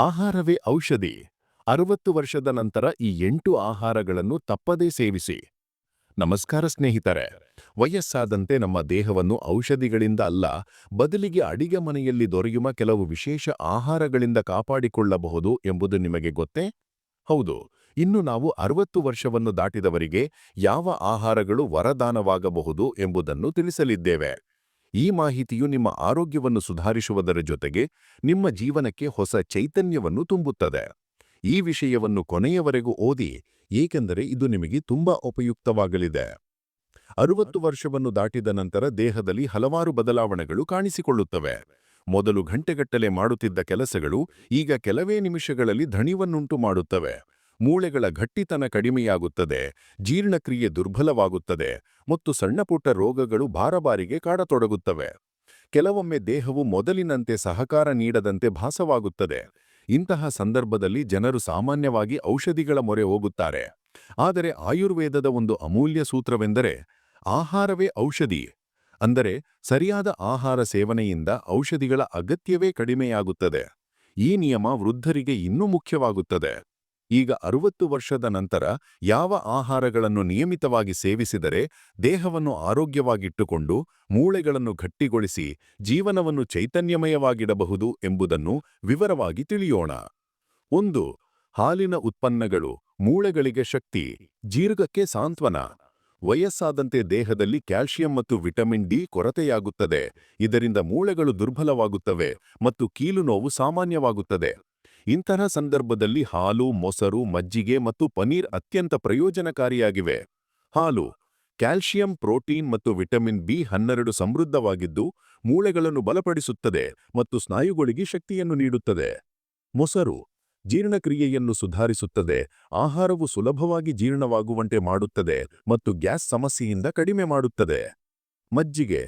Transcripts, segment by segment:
ಆಹಾರವೇ ಔಷಧಿ. ಅರವತ್ತು ವರ್ಷದ ನಂತರ ಈ ಎಂಟು ಆಹಾರಗಳನ್ನು ತಪ್ಪದೇ ಸೇವಿಸಿ. ನಮಸ್ಕಾರ ಸ್ನೇಹಿತರೆ. ವಯಸ್ಸಾದಂತೆ ನಮ್ಮ ದೇಹವನ್ನು ಔಷಧಿಗಳಿಂದ ಅಲ್ಲ, ಬದಲಿಗೆ ಅಡಿಗೆ ಮನೆಯಲ್ಲಿ ದೊರೆಯುವ ಕೆಲವು ವಿಶೇಷ ಆಹಾರಗಳಿಂದ ಕಾಪಾಡಿಕೊಳ್ಳಬಹುದು ಎಂಬುದು ನಿಮಗೆ ಗೊತ್ತೇ? ಹೌದು, ಇನ್ನು ನಾವು ಅರವತ್ತು ವರ್ಷವನ್ನು ದಾಟಿದವರಿಗೆ ಯಾವ ಆಹಾರಗಳು ವರದಾನವಾಗಬಹುದು ಎಂಬುದನ್ನು ತಿಳಿಸಲಿದ್ದೇವೆ. ಈ ಮಾಹಿತಿಯು ನಿಮ್ಮ ಆರೋಗ್ಯವನ್ನು ಸುಧಾರಿಸುವುದರ ಜೊತೆಗೆ ನಿಮ್ಮ ಜೀವನಕ್ಕೆ ಹೊಸ ಚೈತನ್ಯವನ್ನು ತುಂಬುತ್ತದೆ. ಈ ವಿಷಯವನ್ನು ಕೊನೆಯವರೆಗೂ ಓದಿ, ಏಕೆಂದರೆ ಇದು ನಿಮಗೆ ತುಂಬಾ ಉಪಯುಕ್ತವಾಗಲಿದೆ. ಅರುವತ್ತು ವರ್ಷವನ್ನು ದಾಟಿದ ನಂತರ ದೇಹದಲ್ಲಿ ಹಲವಾರು ಬದಲಾವಣೆಗಳು ಕಾಣಿಸಿಕೊಳ್ಳುತ್ತವೆ. ಮೊದಲು ಗಂಟೆಗಟ್ಟಲೆ ಮಾಡುತ್ತಿದ್ದ ಕೆಲಸಗಳು ಈಗ ಕೆಲವೇ ನಿಮಿಷಗಳಲ್ಲಿ ಧಣಿವನ್ನುಂಟು ಮಾಡುತ್ತವೆ. ಮೂಳೆಗಳ ಗಟ್ಟಿತನ ಕಡಿಮೆಯಾಗುತ್ತದೆ, ಜೀರ್ಣಕ್ರಿಯೆ ದುರ್ಬಲವಾಗುತ್ತದೆ ಮತ್ತು ಸಣ್ಣಪುಟ್ಟ ರೋಗಗಳು ಬಾರಬಾರಿಗೆ ಕಾಡತೊಡಗುತ್ತವೆ. ಕೆಲವೊಮ್ಮೆ ದೇಹವು ಮೊದಲಿನಂತೆ ಸಹಕಾರ ನೀಡದಂತೆ ಭಾಸವಾಗುತ್ತದೆ. ಇಂತಹ ಸಂದರ್ಭದಲ್ಲಿ ಜನರು ಸಾಮಾನ್ಯವಾಗಿ ಔಷಧಿಗಳ ಮೊರೆ ಹೋಗುತ್ತಾರೆ. ಆದರೆ ಆಯುರ್ವೇದದ ಒಂದು ಅಮೂಲ್ಯ ಸೂತ್ರವೆಂದರೆ, ಆಹಾರವೇ ಔಷಧಿ ಅಂದರೆ ಸರಿಯಾದ ಆಹಾರ ಸೇವನೆಯಿಂದ ಔಷಧಿಗಳ ಅಗತ್ಯವೇ ಕಡಿಮೆಯಾಗುತ್ತದೆ. ಈ ನಿಯಮ ವೃದ್ಧರಿಗೆ ಇನ್ನೂ ಮುಖ್ಯವಾಗುತ್ತದೆ. ಈಗ ಅರುವತ್ತು ವರ್ಷದ ನಂತರ ಯಾವ ಆಹಾರಗಳನ್ನು ನಿಯಮಿತವಾಗಿ ಸೇವಿಸಿದರೆ ದೇಹವನ್ನು ಆರೋಗ್ಯವಾಗಿಟ್ಟುಕೊಂಡು ಮೂಳೆಗಳನ್ನು ಗಟ್ಟಿಗೊಳಿಸಿ ಜೀವನವನ್ನು ಚೈತನ್ಯಮಯವಾಗಿಡಬಹುದು ಎಂಬುದನ್ನು ವಿವರವಾಗಿ ತಿಳಿಯೋಣ. ಒಂದು, ಹಾಲಿನ ಉತ್ಪನ್ನಗಳು, ಮೂಳೆಗಳಿಗೆ ಶಕ್ತಿ, ಜೀರ್ಘಕ್ಕೆ ಸಾಂತ್ವನ. ವಯಸ್ಸಾದಂತೆ ದೇಹದಲ್ಲಿ ಕ್ಯಾಲ್ಸಿಯಂ ಮತ್ತು ವಿಟಮಿನ್ ಡಿ ಕೊರತೆಯಾಗುತ್ತದೆ. ಇದರಿಂದ ಮೂಳೆಗಳು ದುರ್ಬಲವಾಗುತ್ತವೆ ಮತ್ತು ಕೀಲು ನೋವು ಸಾಮಾನ್ಯವಾಗುತ್ತದೆ. ಇಂತಹ ಸಂದರ್ಭದಲ್ಲಿ ಹಾಲು, ಮೊಸರು, ಮಜ್ಜಿಗೆ ಮತ್ತು ಪನೀರ್ ಅತ್ಯಂತ ಪ್ರಯೋಜನಕಾರಿಯಾಗಿವೆ. ಹಾಲು ಕ್ಯಾಲ್ಸಿಯಂ ಪ್ರೋಟೀನ್ ಮತ್ತು ವಿಟಮಿನ್ ಬಿ ಹನ್ನೆರಡು ಸಮೃದ್ಧವಾಗಿದ್ದು, ಮೂಳೆಗಳನ್ನು ಬಲಪಡಿಸುತ್ತದೆ ಮತ್ತು ಸ್ನಾಯುಗಳಿಗೆ ಶಕ್ತಿಯನ್ನು ನೀಡುತ್ತದೆ. ಮೊಸರು, ಜೀರ್ಣಕ್ರಿಯೆಯನ್ನು ಸುಧಾರಿಸುತ್ತದೆ, ಆಹಾರವು ಸುಲಭವಾಗಿ ಜೀರ್ಣವಾಗುವಂತೆ ಮಾಡುತ್ತದೆ ಮತ್ತು ಗ್ಯಾಸ್ ಸಮಸ್ಯೆಯಿಂದ ಕಡಿಮೆ ಮಾಡುತ್ತದೆ. ಮಜ್ಜಿಗೆ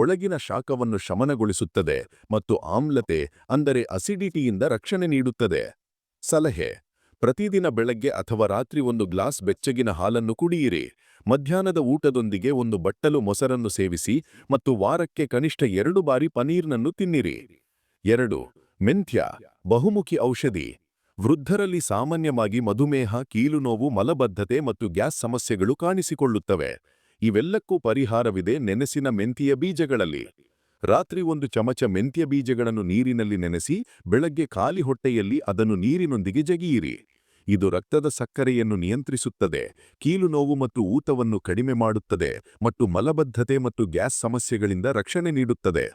ಒಳಗಿನ ಶಾಖವನ್ನು ಶಮನಗೊಳಿಸುತ್ತದೆ ಮತ್ತು ಆಮ್ಲತೆ, ಅಂದರೆ ಅಸಿಡಿಟಿಯಿಂದ ರಕ್ಷಣೆ ನೀಡುತ್ತದೆ. ಸಲಹೆ, ಪ್ರತಿದಿನ ಬೆಳಗ್ಗೆ ಅಥವಾ ರಾತ್ರಿ ಒಂದು ಗ್ಲಾಸ್ ಬೆಚ್ಚಗಿನ ಹಾಲನ್ನು ಕುಡಿಯಿರಿ. ಮಧ್ಯಾಹ್ನದ ಊಟದೊಂದಿಗೆ ಒಂದು ಬಟ್ಟಲು ಮೊಸರನ್ನು ಸೇವಿಸಿ ಮತ್ತು ವಾರಕ್ಕೆ ಕನಿಷ್ಠ ಎರಡು ಬಾರಿ ಪನೀರ್ನನ್ನು ತಿನ್ನಿರಿ. ಎರಡು ಮೆಂಥ್ಯ ಬಹುಮುಖಿ ಔಷಧಿ. ವೃದ್ಧರಲ್ಲಿ ಸಾಮಾನ್ಯವಾಗಿ ಮಧುಮೇಹ ಕೀಲು ನೋವು ಮಲಬದ್ಧತೆ ಮತ್ತು ಗ್ಯಾಸ್ ಸಮಸ್ಯೆಗಳು ಕಾಣಿಸಿಕೊಳ್ಳುತ್ತವೆ. ಇವೆಲ್ಲಕ್ಕೂ ಪರಿಹಾರವಿದೆ ನೆನೆಸಿನ ಮೆಂತಿಯ ಬೀಜಗಳಲ್ಲಿ. ರಾತ್ರಿ ಒಂದು ಚಮಚ ಮೆಂತ್ಯ ಬೀಜಗಳನ್ನು ನೀರಿನಲ್ಲಿ ನೆನೆಸಿ, ಬೆಳಗ್ಗೆ ಖಾಲಿ ಹೊಟ್ಟೆಯಲ್ಲಿ ಅದನ್ನು ನೀರಿನೊಂದಿಗೆ ಜಗಿಯಿರಿ. ಇದು ರಕ್ತದ ಸಕ್ಕರೆಯನ್ನು ನಿಯಂತ್ರಿಸುತ್ತದೆ, ಕೀಲು ನೋವು ಮತ್ತು ಊತವನ್ನು ಕಡಿಮೆ ಮಾಡುತ್ತದೆ ಮತ್ತು ಮಲಬದ್ಧತೆ ಮತ್ತು ಗ್ಯಾಸ್ ಸಮಸ್ಯೆಗಳಿಂದ ರಕ್ಷಣೆ ನೀಡುತ್ತದೆ.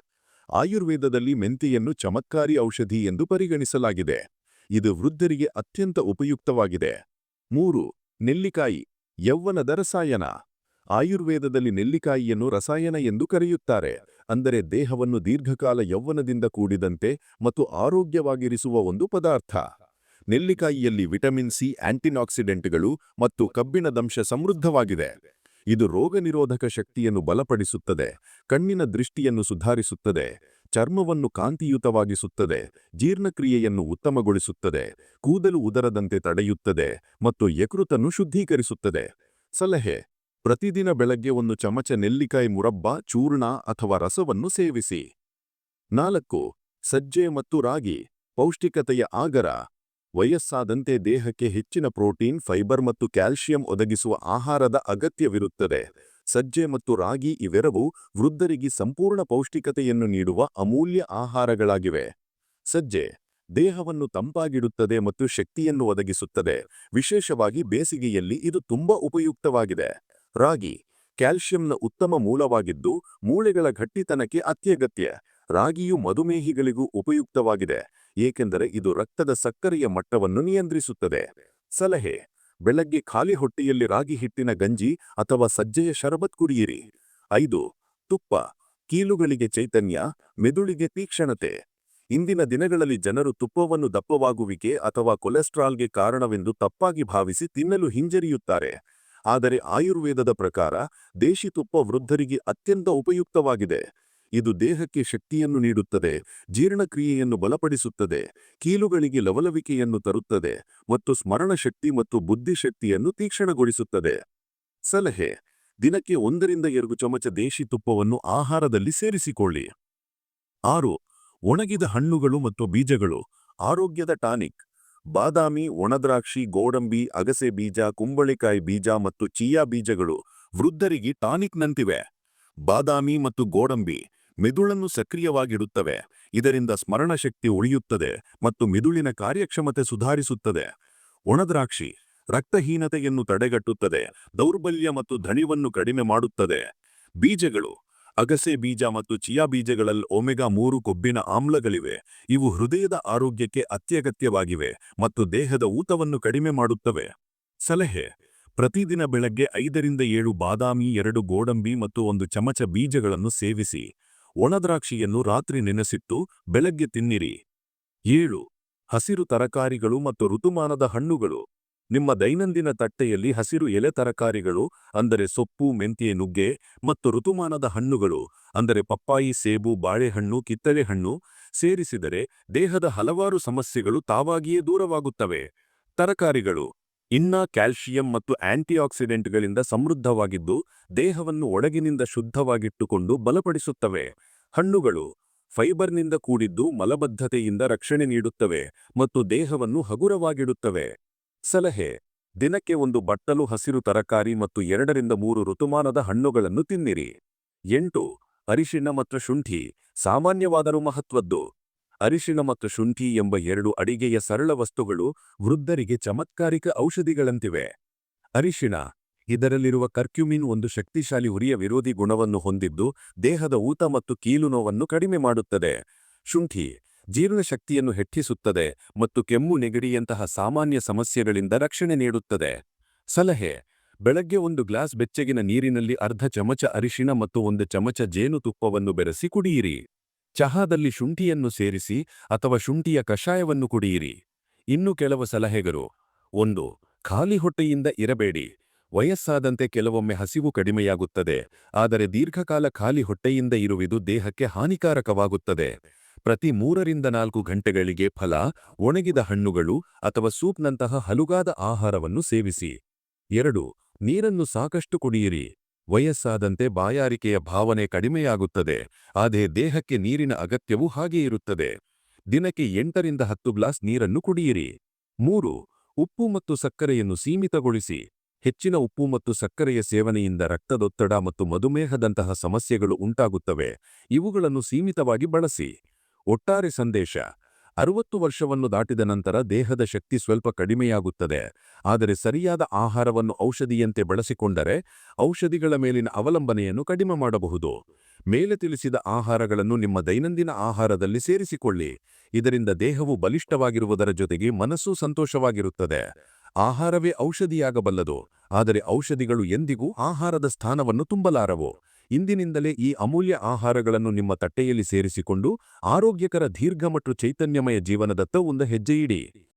ಆಯುರ್ವೇದದಲ್ಲಿ ಮೆಂತೆಯನ್ನು ಚಮತ್ಕಾರಿ ಔಷಧಿ ಎಂದು ಪರಿಗಣಿಸಲಾಗಿದೆ. ಇದು ವೃದ್ಧರಿಗೆ ಅತ್ಯಂತ ಉಪಯುಕ್ತವಾಗಿದೆ. ಮೂರು, ನೆಲ್ಲಿಕಾಯಿ, ಯೌವನದ ರಸಾಯನ. ಆಯುರ್ವೇದದಲ್ಲಿ ನೆಲ್ಲಿಕಾಯಿಯನ್ನು ರಸಾಯನ ಎಂದು ಕರೆಯುತ್ತಾರೆ. ಅಂದರೆ ದೇಹವನ್ನು ದೀರ್ಘಕಾಲ ಯೌವನದಿಂದ ಕೂಡಿದಂತೆ ಮತ್ತು ಆರೋಗ್ಯವಾಗಿರಿಸುವ ಒಂದು ಪದಾರ್ಥ. ನೆಲ್ಲಿಕಾಯಿಯಲ್ಲಿ ವಿಟಮಿನ್ ಸಿ, ಆಂಟಿನಾಕ್ಸಿಡೆಂಟ್ಗಳು ಮತ್ತು ಕಬ್ಬಿಣದಂಶ ಸಮೃದ್ಧವಾಗಿದೆ. ಇದು ರೋಗನಿರೋಧಕ ಶಕ್ತಿಯನ್ನು ಬಲಪಡಿಸುತ್ತದೆ, ಕಣ್ಣಿನ ದೃಷ್ಟಿಯನ್ನು ಸುಧಾರಿಸುತ್ತದೆ, ಚರ್ಮವನ್ನು ಕಾಂತಿಯುತವಾಗಿಸುತ್ತದೆ, ಜೀರ್ಣಕ್ರಿಯೆಯನ್ನು ಉತ್ತಮಗೊಳಿಸುತ್ತದೆ, ಕೂದಲು ಉದರದಂತೆ ತಡೆಯುತ್ತದೆ ಮತ್ತು ಯಕೃತನ್ನು ಶುದ್ಧೀಕರಿಸುತ್ತದೆ. ಸಲಹೆ ಪ್ರತಿದಿನ ಬೆಳಗ್ಗೆ ಒಂದು ಚಮಚ ನೆಲ್ಲಿಕಾಯಿ ಮುರಬ್ಬ, ಚೂರ್ಣ ಅಥವಾ ರಸವನ್ನು ಸೇವಿಸಿ. ನಾಲ್ಕು, ಸಜ್ಜೆ ಮತ್ತು ರಾಗಿ. ಪೌಷ್ಟಿಕತೆಯ ಆಗರ. ವಯಸ್ಸಾದಂತೆ ದೇಹಕ್ಕೆ ಹೆಚ್ಚಿನ ಪ್ರೋಟೀನ್, ಫೈಬರ್ ಮತ್ತು ಕ್ಯಾಲ್ಸಿಯಂ ಒದಗಿಸುವ ಆಹಾರದ ಅಗತ್ಯವಿರುತ್ತದೆ. ಸಜ್ಜೆ ಮತ್ತು ರಾಗಿ ಇವೆರವು ವೃದ್ಧರಿಗೆ ಸಂಪೂರ್ಣ ಪೌಷ್ಟಿಕತೆಯನ್ನು ನೀಡುವ ಅಮೂಲ್ಯ ಆಹಾರಗಳಾಗಿವೆ. ಸಜ್ಜೆ. ದೇಹವನ್ನು ತಂಪಾಗಿಡುತ್ತದೆ ಮತ್ತು ಶಕ್ತಿಯನ್ನು ಒದಗಿಸುತ್ತದೆ. ವಿಶೇಷವಾಗಿ ಬೇಸಿಗೆಯಲ್ಲಿ ಇದು ತುಂಬಾ ಉಪಯುಕ್ತವಾಗಿದೆ. ರಾಗಿ ಕ್ಯಾಲ್ಷಿಯಂನ ಉತ್ತಮ ಮೂಲವಾಗಿದ್ದು, ಮೂಳೆಗಳ ಗಟ್ಟಿತನಕ್ಕೆ ಅತ್ಯಗತ್ಯ. ರಾಗಿಯು ಮಧುಮೇಹಿಗಳಿಗೂ ಉಪಯುಕ್ತವಾಗಿದೆ, ಏಕೆಂದರೆ ಇದು ರಕ್ತದ ಸಕ್ಕರೆಯ ಮಟ್ಟವನ್ನು ನಿಯಂತ್ರಿಸುತ್ತದೆ. ಸಲಹೆ, ಬೆಳಗ್ಗೆ ಖಾಲಿ ಹೊಟ್ಟೆಯಲ್ಲಿ ರಾಗಿ ಹಿಟ್ಟಿನ ಗಂಜಿ ಅಥವಾ ಸಜ್ಜೆಯ ಶರಬತ್ ಕುಡಿಯಿರಿ. ಐದು, ತುಪ್ಪ, ಕೀಲುಗಳಿಗೆ ಚೈತನ್ಯ, ಮೆದುಳಿಗೆ ತೀಕ್ಷಣತೆ. ಇಂದಿನ ದಿನಗಳಲ್ಲಿ ಜನರು ತುಪ್ಪವನ್ನು ದಪ್ಪವಾಗುವಿಕೆ ಅಥವಾ ಕೊಲೆಸ್ಟ್ರಾಲ್ಗೆ ಕಾರಣವೆಂದು ತಪ್ಪಾಗಿ ಭಾವಿಸಿ ತಿನ್ನಲು ಹಿಂಜರಿಯುತ್ತಾರೆ. ಆದರೆ ಆಯುರ್ವೇದದ ಪ್ರಕಾರ ದೇಶಿ ತುಪ್ಪ ವೃದ್ಧರಿಗೆ ಅತ್ಯಂತ ಉಪಯುಕ್ತವಾಗಿದೆ. ಇದು ದೇಹಕ್ಕೆ ಶಕ್ತಿಯನ್ನು ನೀಡುತ್ತದೆ, ಜೀರ್ಣಕ್ರಿಯೆಯನ್ನು ಬಲಪಡಿಸುತ್ತದೆ, ಕೀಲುಗಳಿಗೆ ಲವಲವಿಕೆಯನ್ನು ತರುತ್ತದೆ ಮತ್ತು ಸ್ಮರಣಶಕ್ತಿ ಮತ್ತು ಬುದ್ಧಿಶಕ್ತಿಯನ್ನು ತೀಕ್ಷ್ಣಗೊಳಿಸುತ್ತದೆ. ಸಲಹೆ, ದಿನಕ್ಕೆ ಒಂದರಿಂದ ಎರಡು ಚಮಚ ದೇಶಿ ತುಪ್ಪವನ್ನು ಆಹಾರದಲ್ಲಿ ಸೇರಿಸಿಕೊಳ್ಳಿ. ಆರು, ಒಣಗಿದ ಹಣ್ಣುಗಳು ಮತ್ತು ಬೀಜಗಳು, ಆರೋಗ್ಯದ ಟಾನಿಕ್. ಬಾದಾಮಿ, ಒಣದ್ರಾಕ್ಷಿ, ಗೋಡಂಬಿ, ಅಗಸೆ ಬೀಜ, ಕುಂಬಳಿಕಾಯಿ ಬೀಜ ಮತ್ತು ಚೀಯಾ ಬೀಜಗಳು ವೃದ್ಧರಿಗೆ ಟಾನಿಕ್ನಂತಿವೆ ಬಾದಾಮಿ ಮತ್ತು ಗೋಡಂಬಿ ಮೆದುಳನ್ನು ಸಕ್ರಿಯವಾಗಿಡುತ್ತವೆ. ಇದರಿಂದ ಸ್ಮರಣಶಕ್ತಿ ಉಳಿಯುತ್ತದೆ ಮತ್ತು ಮಿದುಳಿನ ಕಾರ್ಯಕ್ಷಮತೆ ಸುಧಾರಿಸುತ್ತದೆ. ಒಣದ್ರಾಕ್ಷಿ ರಕ್ತಹೀನತೆಯನ್ನು ತಡೆಗಟ್ಟುತ್ತದೆ, ದೌರ್ಬಲ್ಯ ಮತ್ತು ಧಣಿವನ್ನು ಕಡಿಮೆ ಮಾಡುತ್ತದೆ. ಬೀಜಗಳು ಅಗಸೆ ಬೀಜ ಮತ್ತು ಚಿಯಾ ಬೀಜಗಳಲ್ಲಿ ಒಮೆಗಾ ಮೂರು ಕೊಬ್ಬಿನ ಆಮ್ಲಗಳಿವೆ. ಇವು ಹೃದಯದ ಆರೋಗ್ಯಕ್ಕೆ ಅತ್ಯಗತ್ಯವಾಗಿವೆ ಮತ್ತು ದೇಹದ ಊತವನ್ನು ಕಡಿಮೆ ಮಾಡುತ್ತವೆ. ಸಲಹೆ, ಪ್ರತಿದಿನ ಬೆಳಗ್ಗೆ ಐದರಿಂದ ಏಳು ಬಾದಾಮಿ, ಎರಡು ಗೋಡಂಬಿ ಮತ್ತು ಒಂದು ಚಮಚ ಬೀಜಗಳನ್ನು ಸೇವಿಸಿ. ಒಣದ್ರಾಕ್ಷಿಯನ್ನು ರಾತ್ರಿ ನೆನೆಸಿಟ್ಟು ಬೆಳಗ್ಗೆ ತಿನ್ನಿರಿ. ಏಳು, ಹಸಿರು ತರಕಾರಿಗಳು ಮತ್ತು ಋತುಮಾನದ ಹಣ್ಣುಗಳು. ನಿಮ್ಮ ದೈನಂದಿನ ತಟ್ಟೆಯಲ್ಲಿ ಹಸಿರು ಎಲೆ ತರಕಾರಿಗಳು, ಅಂದರೆ ಸೊಪ್ಪು, ಮೆಂತ್ಯೆ, ನುಗ್ಗೆ ಮತ್ತು ಋತುಮಾನದ ಹಣ್ಣುಗಳು, ಅಂದರೆ ಪಪ್ಪಾಯಿ, ಸೇಬು, ಬಾಳೆಹಣ್ಣು ಕಿತ್ತಳೆ ಹಣ್ಣು ಸೇರಿಸಿದರೆ ದೇಹದ ಹಲವಾರು ಸಮಸ್ಯೆಗಳು ತಾವಾಗಿಯೇ ದೂರವಾಗುತ್ತವೆ. ತರಕಾರಿಗಳು ಇನ್ನ ಕ್ಯಾಲ್ಸಿಯಂ ಮತ್ತು ಆಂಟಿಆಕ್ಸಿಡೆಂಟ್ಗಳಿಂದ ಸಮೃದ್ಧವಾಗಿದ್ದು, ದೇಹವನ್ನು ಒಳಗಿನಿಂದ ಶುದ್ಧವಾಗಿಟ್ಟುಕೊಂಡು ಬಲಪಡಿಸುತ್ತವೆ. ಹಣ್ಣುಗಳು ಫೈಬರ್ನಿಂದ ಕೂಡಿದ್ದು ಮಲಬದ್ಧತೆಯಿಂದ ರಕ್ಷಣೆ ನೀಡುತ್ತವೆ ಮತ್ತು ದೇಹವನ್ನು ಹಗುರವಾಗಿಡುತ್ತವೆ. ಸಲಹೆ. ದಿನಕ್ಕೆ ಒಂದು ಬಟ್ಟಲು, ಹಸಿರು ತರಕಾರಿ ಮತ್ತು ಎರಡರಿಂದ ಮೂರು ಋತುಮಾನದ ಹಣ್ಣುಗಳನ್ನು ತಿನ್ನಿರಿ. ಎಂಟು, ಅರಿಶಿಣ ಮತ್ತು ಶುಂಠಿ, ಸಾಮಾನ್ಯವಾದರೂ ಮಹತ್ವದ್ದು. ಅರಿಶಿಣ ಮತ್ತು ಶುಂಠಿ ಎಂಬ ಎರಡು ಅಡಿಗೆಯ ಸರಳ ವಸ್ತುಗಳು ವೃದ್ಧರಿಗೆ ಚಮತ್ಕಾರಿಕ ಔಷಧಿಗಳಂತಿವೆ. ಅರಿಶಿಣ, ಇದರಲ್ಲಿರುವ ಕರ್ಕ್ಯುಮಿನ್ ಒಂದು ಶಕ್ತಿಶಾಲಿ ಉರಿಯ ವಿರೋಧಿ ಗುಣವನ್ನು ಹೊಂದಿದ್ದು ದೇಹದ ಊತ ಮತ್ತು ಕೀಲು ನೋವನ್ನು ಕಡಿಮೆ ಮಾಡುತ್ತದೆ. ಶುಂಠಿ ಜೀರ್ಣಶಕ್ತಿಯನ್ನು ಹೆಚ್ಚಿಸುತ್ತದೆ ಮತ್ತು ಕೆಮ್ಮು ನೆಗಡಿಯಂತಹ ಸಾಮಾನ್ಯ ಸಮಸ್ಯೆಗಳಿಂದ ರಕ್ಷಣೆ ನೀಡುತ್ತದೆ. ಸಲಹೆ, ಬೆಳಗ್ಗೆ ಒಂದು ಗ್ಲಾಸ್ ಬೆಚ್ಚಗಿನ ನೀರಿನಲ್ಲಿ ಅರ್ಧ ಚಮಚ ಅರಿಶಿನ ಮತ್ತು ಒಂದು ಚಮಚ ಜೇನುತುಪ್ಪವನ್ನು ಬೆರೆಸಿ ಕುಡಿಯಿರಿ. ಚಹಾದಲ್ಲಿ ಶುಂಠಿಯನ್ನು ಸೇರಿಸಿ ಅಥವಾ ಶುಂಠಿಯ ಕಷಾಯವನ್ನು ಕುಡಿಯಿರಿ. ಇನ್ನು ಕೆಲವು ಸಲಹೆಗಳು. ಒಂದು, ಖಾಲಿ ಹೊಟ್ಟೆಯಿಂದ ಇರಬೇಡಿ. ವಯಸ್ಸಾದಂತೆ ಕೆಲವೊಮ್ಮೆ ಹಸಿವು ಕಡಿಮೆಯಾಗುತ್ತದೆ, ಆದರೆ ದೀರ್ಘಕಾಲ ಖಾಲಿ ಹೊಟ್ಟೆಯಿಂದ ಇರುವುದು ದೇಹಕ್ಕೆ ಹಾನಿಕಾರಕವಾಗುತ್ತದೆ. ಪ್ರತಿ ಮೂರರಿಂದ ನಾಲ್ಕು ಗಂಟೆಗಳಿಗೆ ಫಲ, ಒಣಗಿದ ಹಣ್ಣುಗಳು ಅಥವಾ ಸೂಪ್ನಂತಹ ಹಲುಗಾದ ಆಹಾರವನ್ನು ಸೇವಿಸಿ. ಎರಡು, ನೀರನ್ನು ಸಾಕಷ್ಟು ಕುಡಿಯಿರಿ. ವಯಸ್ಸಾದಂತೆ ಬಾಯಾರಿಕೆಯ ಭಾವನೆ ಕಡಿಮೆಯಾಗುತ್ತದೆ ಆದರೆ ದೇಹಕ್ಕೆ ನೀರಿನ ಅಗತ್ಯವೂ ಹಾಗೆಯೇ ಇರುತ್ತದೆ. ದಿನಕ್ಕೆ ಎಂಟರಿಂದ ಹತ್ತು ಗ್ಲಾಸ್ ನೀರನ್ನು ಕುಡಿಯಿರಿ. ಮೂರು, ಉಪ್ಪು ಮತ್ತು ಸಕ್ಕರೆಯನ್ನು ಸೀಮಿತಗೊಳಿಸಿ. ಹೆಚ್ಚಿನ ಉಪ್ಪು ಮತ್ತು ಸಕ್ಕರೆಯ ಸೇವನೆಯಿಂದ ರಕ್ತದೊತ್ತಡ ಮತ್ತು ಮಧುಮೇಹದಂತಹ ಸಮಸ್ಯೆಗಳು ಉಂಟಾಗುತ್ತವೆ. ಇವುಗಳನ್ನು ಸೀಮಿತವಾಗಿ ಬಳಸಿ. ಒಟ್ಟಾರೆ ಸಂದೇಶ. ಅರುವತ್ತು ವರ್ಷವನ್ನು ದಾಟಿದ ನಂತರ ದೇಹದ ಶಕ್ತಿ ಸ್ವಲ್ಪ ಕಡಿಮೆಯಾಗುತ್ತದೆ. ಆದರೆ ಸರಿಯಾದ ಆಹಾರವನ್ನು ಔಷಧಿಯಂತೆ ಬಳಸಿಕೊಂಡರೆ ಔಷಧಿಗಳ ಮೇಲಿನ ಅವಲಂಬನೆಯನ್ನು ಕಡಿಮೆ ಮಾಡಬಹುದು. ಮೇಲೆ ತಿಳಿಸಿದ ಆಹಾರಗಳನ್ನು ನಿಮ್ಮ ದೈನಂದಿನ ಆಹಾರದಲ್ಲಿ ಸೇರಿಸಿಕೊಳ್ಳಿ. ಇದರಿಂದ ದೇಹವು ಬಲಿಷ್ಠವಾಗಿರುವುದರ ಜೊತೆಗೆ ಮನಸ್ಸು ಸಂತೋಷವಾಗಿರುತ್ತದೆ. ಆಹಾರವೇ ಔಷಧಿಯಾಗಬಲ್ಲದು. ಆದರೆ ಔಷಧಿಗಳು ಎಂದಿಗೂ ಆಹಾರದ ಸ್ಥಾನವನ್ನು ತುಂಬಲಾರವು. ಇಂದಿನಿಂದಲೇ ಈ ಅಮೂಲ್ಯ ಆಹಾರಗಳನ್ನು ನಿಮ್ಮ ತಟ್ಟೆಯಲ್ಲಿ ಸೇರಿಸಿಕೊಂಡು ಆರೋಗ್ಯಕರ ದೀರ್ಘ ಮತ್ತು ಚೈತನ್ಯಮಯ ಜೀವನದತ್ತ ಒಂದು ಹೆಜ್ಜೆಯಿಡಿ.